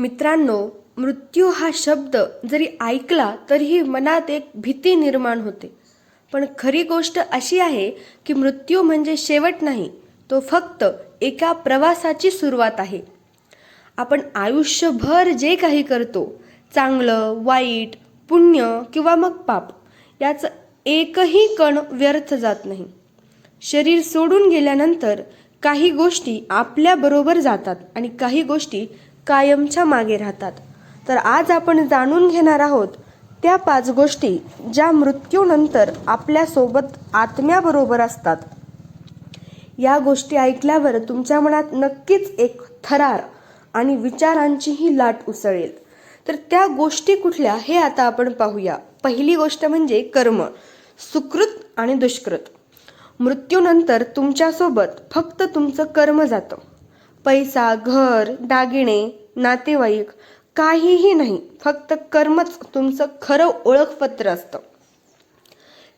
मित्रांनो मृत्यू हा शब्द जरी ऐकला तरीही मनात एक भीती निर्माण होते. पण खरी गोष्ट अशी आहे की मृत्यू म्हणजे शेवट नाही तो फक्त एका प्रवासाची सुरुवात आहे. आपण आयुष्यभर जे काही करतो चांगलं वाईट पुण्य किंवा मग पाप याचं एकही कण व्यर्थ जात नाही. शरीर सोडून गेल्यानंतर काही गोष्टी आपल्याबरोबर जातात आणि काही गोष्टी कायमच्या मागे राहतात. तर आज आपण जाणून घेणार आहोत त्या पाच गोष्टी ज्या मृत्यूनंतर आपल्यासोबत आत्म्याबरोबर असतात. या गोष्टी ऐकल्यावर तुमच्या मनात नक्कीच एक थरार आणि विचारांचीही लाट उसळेल. तर त्या गोष्टी कुठल्या हे आता आपण पाहूया. पहिली गोष्ट म्हणजे कर्म सुकृत आणि दुष्कृत. मृत्यूनंतर तुमच्यासोबत फक्त तुमचं कर्म जातं. पैसा घर दागिने नातेवाईक काहीही नाही. फक्त कर्मच तुमचं खरं ओळखपत्र असतं.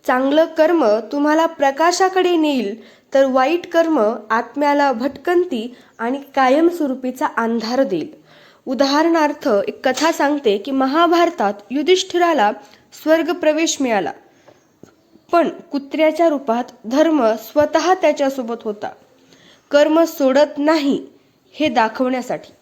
चांगलं कर्म तुम्हाला प्रकाशाकडे नेईल तर वाईट कर्म आत्म्याला भटकंती आणि कायमस्वरूपीचा अंधार देईल. उदाहरणार्थ एक कथा सांगते की महाभारतात युधिष्ठिराला स्वर्ग प्रवेश मिळाला. पण कुत्र्याच्या रूपात धर्म स्वतः त्याच्यासोबत होता. कर्म सोडत नाही हे दाखवण्यासाठी.